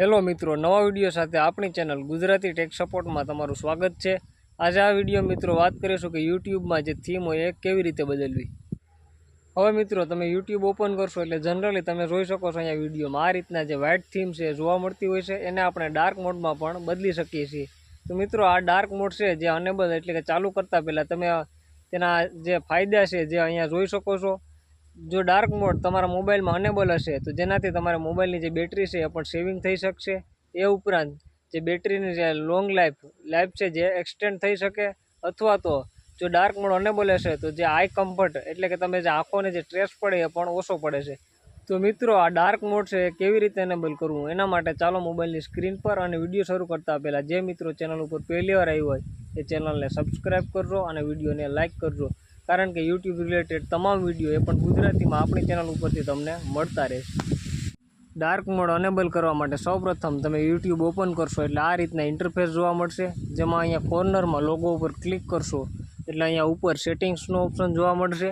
Hello મિત્રો, નવા video સાથે આપણી ચેનલ ગુજરાતી ટેક સપોર્ટમાં તમારું સ્વાગત છે. આજે આ વીડિયો મિત્રો વાત કરીશું કે યુટ્યુબમાં જે થીમ હોય એ કેવી રીતે બદલવી. હવે મિત્રો, તમે યુટ્યુબ ઓપન કરશો એટલે જનરલી તમે જોઈ શકો છો અહીંયા વિડીયોમાં આ રીતના જે વ્હાઇટ થીમ છે જોવા મળતી હોય છે. એને આપણે ડાર્ક મોડમાં પણ બદલી શકીએ છીએ. તો મિત્રો, આ ડાર્ક મોડ છે જે અનેબલ એટલે કે ચાલુ કરતાં પહેલાં તમે તેના જે ફાયદા છે જે અહીંયા જોઈ શકો છો. જો ડાર્ક મોડ તમારા મોબાઈલમાં અનેબલ હશે, તો જેનાથી તમારા મોબાઈલની જે બેટરી છે એ પણ સેવિંગ થઈ શકશે. એ ઉપરાંત જે બેટરીની જે લોંગ લાઈફ લાઈફ છે જે એક્સટેન્ડ થઈ શકે, અથવા તો જો ડાર્ક મોડ અનેબલ હશે, તો જે આઈ કમ્ફર્ટ એટલે કે તમે જે આંખોને જે સ્ટ્રેસ પડે એ પણ ઓછો પડે છે. તો મિત્રો, આ ડાર્ક મોડ છે કેવી રીતે એનેબલ કરવું? એના માટે ચાલો મોબાઈલની સ્ક્રીન પર અને વીડિયો શરૂ કરતાં પહેલાં જે મિત્રો ચેનલ ઉપર પહેલી વાર આવ્યું હોય, એ ચેનલને સબસ્ક્રાઈબ કરજો અને વિડીયોને લાઇક કરજો. કારણ કે યુટ્યુબ રિલેટેડ તમામ વીડિયો એ પણ ગુજરાતીમાં આપણી ચેનલ ઉપરથી તમને મળતા રહેશે. ડાર્ક મોડ અનેબલ કરવા માટે સૌપ્રથમ તમે યુટ્યુબ ઓપન કરશો એટલે આ રીતના ઇન્ટરફેસ જોવા મળશે, જેમાં અહીંયા કોર્નરમાં લોગો ઉપર ક્લિક કરશો એટલે અહીંયા ઉપર સેટિંગ્સનો ઓપ્શન જોવા મળશે.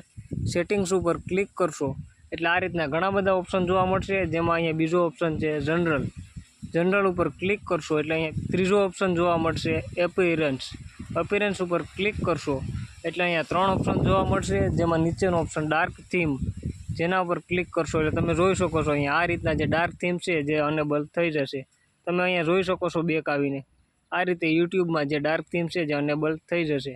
સેટિંગ્સ ઉપર ક્લિક કરશો એટલે આ રીતના ઘણા બધા ઓપ્શન જોવા મળશે, જેમાં અહીંયા બીજો ઓપ્શન છે જનરલ જનરલ ઉપર ક્લિક કરશો એટલે અહીંયા ત્રીજો ઓપ્શન જોવા મળશે એપિરન્સ અપિરન્સ ઉપર ક્લિક કરશો, એટલે અહીંયા ત્રણ ઓપ્શન જોવા મળશે, જેમાં નીચેનો ઓપ્શન ડાર્ક થીમ જેના ઉપર ક્લિક કરશો, એટલે તમે જોઈ શકો છો અહીંયા આ રીતના જે ડાર્ક થીમ છે, જે અનેબલ થઈ જશે. તમે અહીંયા જોઈ શકો છો બેક આવીને. આ રીતે યુટ્યુબમાં જે ડાર્ક થીમ છે, જે અનેબલ થઈ જશે.